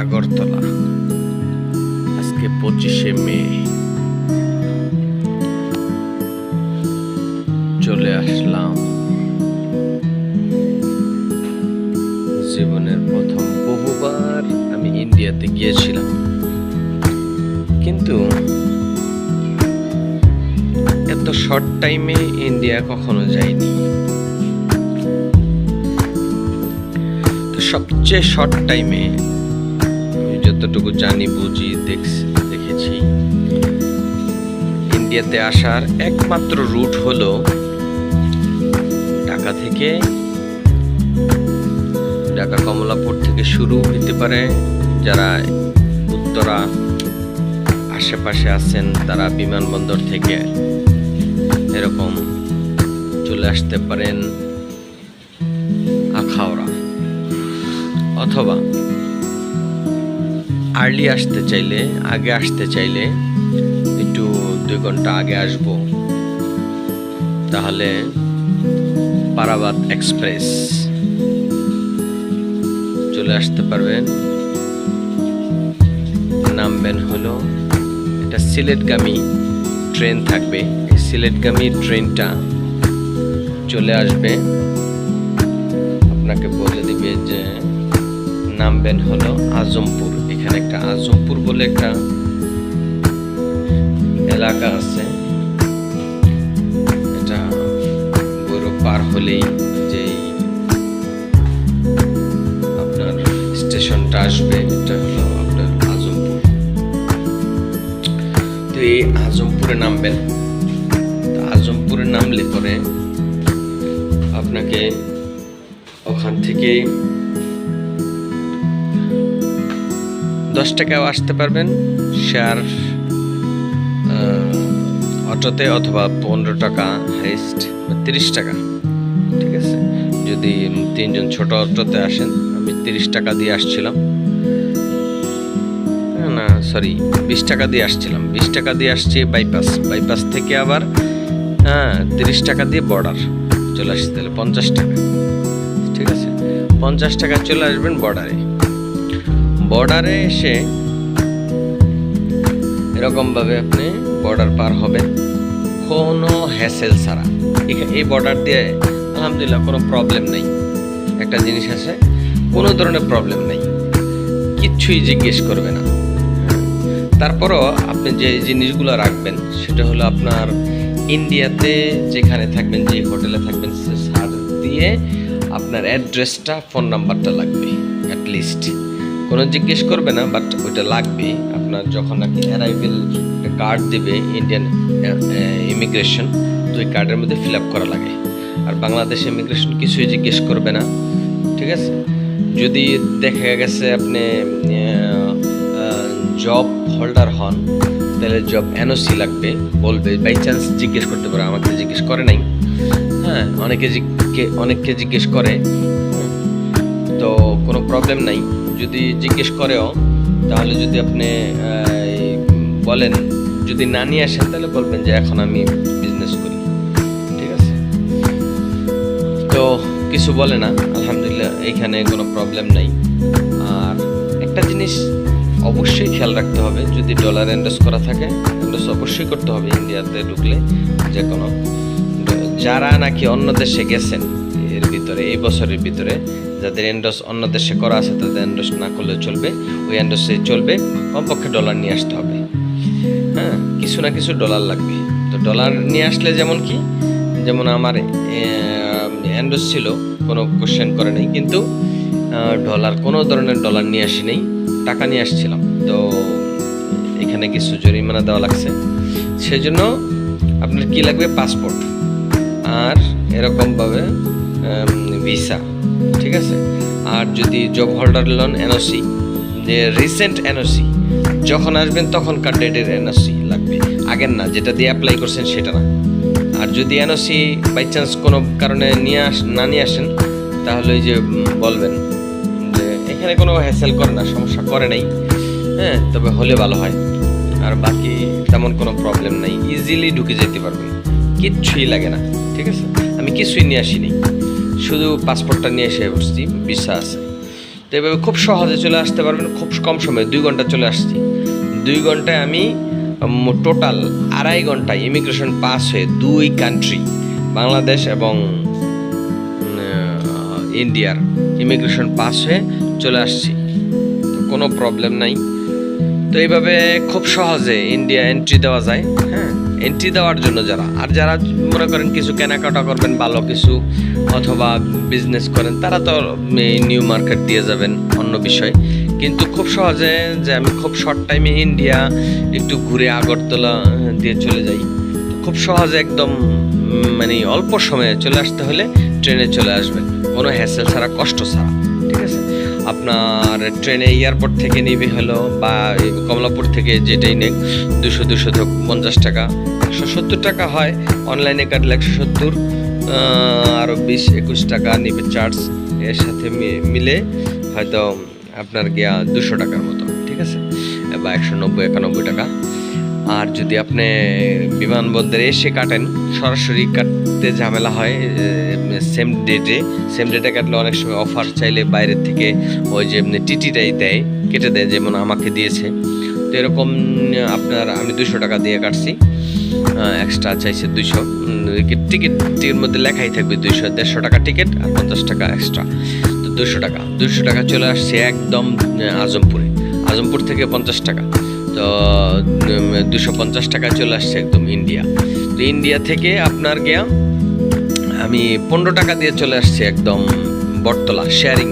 আগরতলা। আজকে পঁচিশে মে। চলে আসলাম জীবনের প্রথম বহুবার আমি ইন্ডিয়াতে গিয়েছিলাম। কিন্তু এত শর্ট টাইমে ইন্ডিয়া কখনো যাইনি সবচেয়ে শর্ট টাইমে যতটুকু জানি, বুঝি, দেখছি ইন্ডিয়াতে আসার একমাত্র রুট হলো ঢাকা থেকে ঢাকা কমলাপুর থেকে শুরু হতে পারে যারা উত্তরা আশেপাশে আছেন, তারা বিমানবন্দর থেকে এরকম চলে আসতে পারেন আখাওড়া অথবা আর্লি আসতে চাইলে, আগে আসতে চাইলে একটু দুই ঘণ্টা আগে আসব। তাহলে পারাবাদ এক্সপ্রেস। চলে আসতে পারবেন। নামবেন হলো, এটা সিলেটগামী ট্রেন থাকবে। এই সিলেটগামী ট্রেনটা চলে আসবে। আপনাকে বলে দিবে যে, নামবেন হলো আজমপুর। এখানে একটা আজমপুর বলে একটা এলাকা আছে। এটা বৈরব পার হলেই যেই আপনার স্টেশনটা আসবে, এটা হলো আপনার আজমপুর। তো এই আজমপুরে নামবেন। আজমপুরে নামলে পরে আপনাকে ওখান থেকে দশ টাকাও আসতে পারবেন। শেয়ার অটোতে অথবা পনেরো টাকা হাইস্ট বা তিরিশ টাকা ঠিক আছে? যদি তিনজন ছোট অটোতে আসেন আমি তিরিশ টাকা দিয়ে আসছিলাম। না, সরি বিশ টাকা দিয়ে আসছিলাম। বিশ টাকা দিয়ে আসছি বাইপাস বাইপাস থেকে আবার হ্যাঁ তিরিশ টাকা দিয়ে বর্ডার চলে আসছে তাহলে পঞ্চাশ টাকা ঠিক আছে? পঞ্চাশ টাকা চলে আসবেন বর্ডারে বর্ডারে এসে এরকমভাবে আপনি বর্ডার পার হবেন। কোনো হ্যাসেল ছাড়া। এই বর্ডার দিয়ে আলহামদুলিল্লাহ কোনো প্রবলেম নেই। একটা জিনিস আছে, কোনো ধরনের প্রবলেম নেই। কিচ্ছুই জিজ্ঞেস করবে না। তারপরও আপনি যে জিনিসগুলো রাখবেন, সেটা হলো আপনার ইন্ডিয়াতে যেখানে থাকবেন, যে হোটেলে থাকবেন, সে সার দিয়ে আপনার অ্যাড্রেসটা ফোন নাম্বারটা লাগবে অ্যাটলিস্ট কোনো জিজ্ঞেস করবে না বাট ওইটা লাগবে আপনার যখন নাকি অ্যারাইভেল কার্ড দেবে ইন্ডিয়ান ইমিগ্রেশন তো ওই কার্ডের মধ্যে ফিল আপ করা লাগে। আর বাংলাদেশ ইমিগ্রেশন কিছুই জিজ্ঞেস করবে না, ঠিক আছে? যদি দেখা গেছে আপনি জব হোল্ডার হন, তাহলে জব এনওসি লাগবে, বলবে বাই চান্স জিজ্ঞেস করতে পারে, আমাকে জিজ্ঞেস করে নাই। হ্যাঁ অনেকে অনেককে জিজ্ঞেস করে। তো কোনো প্রবলেম নাই। যদি জিজ্ঞেস করেও, তাহলে যদি আপনি বলেন, যদি না নিয়ে আসেন, তাহলে বলবেন যে এখন আমি বিজনেস করি। ঠিক আছে? তো কিছু বলে না, আলহামদুলিল্লাহ এইখানে কোনো প্রবলেম নাই। আর একটা জিনিস অবশ্যই খেয়াল রাখতে হবে, যদি ডলার এন্ডোস করা থাকে এন্ডোস অবশ্যই করতে হবে ইন্ডিয়াতে ঢুকলে যে কোনো। যারা নাকি অন্য দেশে গেছেন ভিতরে, এই বছরের ভিতরে যাদের এন্ডোস অন্য দেশে করা আছে, তাদের এন্ডোস না করলে চলবে, ওই এন্ডোসে চলবে, কমপক্ষে ডলার নিয়ে আসতে হবে। হ্যাঁ কিছু না কিছু ডলার লাগবে। তো ডলার নিয়ে আসলে যেমন কি, যেমন আমার অ্যান্ডোস ছিল, কোনো কোশ্চেন করে নাই, কিন্তু ডলার কোনো ধরনের ডলার নিয়ে আসি নেই, টাকা নিয়ে আসছিলাম। তো এখানে কিছু জরিমানা দেওয়া লাগছে। সেজন্য আপনার কি লাগবে? পাসপোর্ট আর এরকমভাবে ভিসা, ঠিক আছে? আর যদি জব হোল্ডার লোন এনওসি যে রিসেন্ট এনওসি যখন আসবেন তখনকার ডেটের এনওসি লাগবে। আগের না, যেটা দিয়ে অ্যাপ্লাই করছেন সেটা না। আর যদি এনওসি বাই চান্স কোনো কারণে নিয়ে আস, না নিয়ে আসেন, তাহলে ওই যে বলবেন যে এখানে কোনো হ্যাসেল করে না, সমস্যা করে নাই। হ্যাঁ তবে হলে ভালো হয়। আর বাকি তেমন কোনো প্রবলেম নাই। ইজিলি ঢুকে যেতে পারবেন। কিচ্ছুই লাগে না, ঠিক আছে? আমি কিছুই নিয়ে আসিনি। শুধু পাসপোর্টটা নিয়ে এসে বসছি ভিসা আছে। তো এভাবে খুব সহজে চলে আসতে পারবেন, খুব কম সময়ে, দুই ঘণ্টা চলে আসছি। দুই ঘন্টায় আমি টোটাল আড়াই ঘন্টায় ইমিগ্রেশন পাস হয়ে দুই কান্ট্রি বাংলাদেশ এবং ইন্ডিয়ার ইমিগ্রেশন পাস হয়ে চলে আসছি। কোনো প্রবলেম নাই। তো এইভাবে খুব সহজে ইন্ডিয়া এন্ট্রি দেওয়া যায়। এন্ট্রি দেওয়ার জন্য যারা। আর যারা মনে করেন কিছু কেনাকাটা করবেন, ভালো কিছু অথবা বিজনেস করেন, তারা তো নিউ মার্কেট দিয়ে যাবেন, অন্য বিষয়। কিন্তু খুব সহজে যে আমি খুব শর্ট টাইমে ইন্ডিয়া একটু ঘুরে আগরতলা দিয়ে চলে যাই। খুব সহজে একদম মানে অল্প সময়ে চলে আসতে হলে ট্রেনে চলে আসবেন। কোনো হ্যাসেল ছাড়া, কষ্ট ছাড়া। আপনার ট্রেনে এয়ারপোর্ট থেকে নিবি হলো বা কমলাপুর থেকে যেটাই নেক, দুশো দুশো পঞ্চাশ টাকা। একশো সত্তর টাকা হয় অনলাইনে কাটলে একশো সত্তর আরও বিশ একুশ টাকা নিবে চার্জ এর সাথে মিলে হয়তো আপনার গিয়া দুশো টাকার মতো, ঠিক আছে? বা একশো নব্বই, একানব্বই টাকা। আর যদি আপনি বিমানবন্দরে এসে কাটেন, সরাসরি কাটতে ঝামেলা হয় সেম ডেটে সেম ডেটে কাটলে অনেক সময় অফার চাইলে বাইরের থেকে ওই যে টিটিটাই দেয়, কেটে দেয়, যেমন আমাকে দিয়েছে। তো এরকম, আপনার আমি দুশো টাকা দিয়ে কাটছি এক্সট্রা চাইছে দুইশো। টিকিট, টিকিটের মধ্যে লেখাই থাকবে দুইশো, দেড়শো টাকা টিকিট আর পঞ্চাশ টাকা এক্সট্রা তো দুশো টাকা দুশো টাকা চলে আসছে একদম আজমপুরে। আজমপুর থেকে পঞ্চাশ টাকা। তো দুশো পঞ্চাশ টাকা চলে আসছে একদম ইন্ডিয়া তো ইন্ডিয়া থেকে আপনার গিয়া আমি পনেরো টাকা দিয়ে চলে আসছি একদম বটতলা শেয়ারিং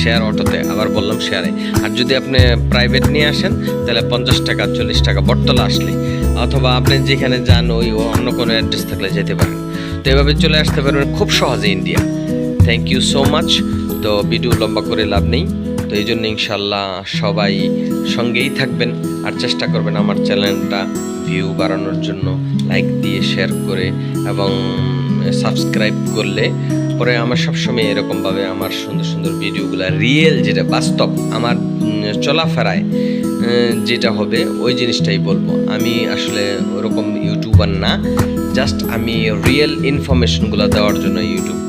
শেয়ার অটোতে। আবার বললাম শেয়ারে আর যদি আপনি প্রাইভেট নিয়ে আসেন, তাহলে পঞ্চাশ টাকা, চল্লিশ টাকা বটতলা আসলে। অথবা আপনি যেখানে যান, ওই অন্য কোনো অ্যাড্রেস থাকলে যেতে পারেন। তো এভাবে চলে আসতে পারবেন খুব সহজে India thank you so much তো ভিডিও লম্বা করে লাভ নেই। তো এই জন্য ইনশাল্লাহ সবাই সঙ্গেই থাকবেন আর চেষ্টা করবেন আমার চ্যানেলটা ভিউ বাড়ানোর জন্য লাইক দিয়ে শেয়ার করে এবং সাবস্ক্রাইব করলে পরে আমার সবসময় এরকমভাবে আমার সুন্দর সুন্দর ভিডিওগুলো রিয়েল যেটা বাস্তব আমার চলাফেরায় যেটা হবে ওই জিনিসটাই বলব। আমি আসলে ওরকম ইউটিউবার না জাস্ট আমি রিয়েল ইনফরমেশনগুলো দেওয়ার জন্য ইউটিউবগুলো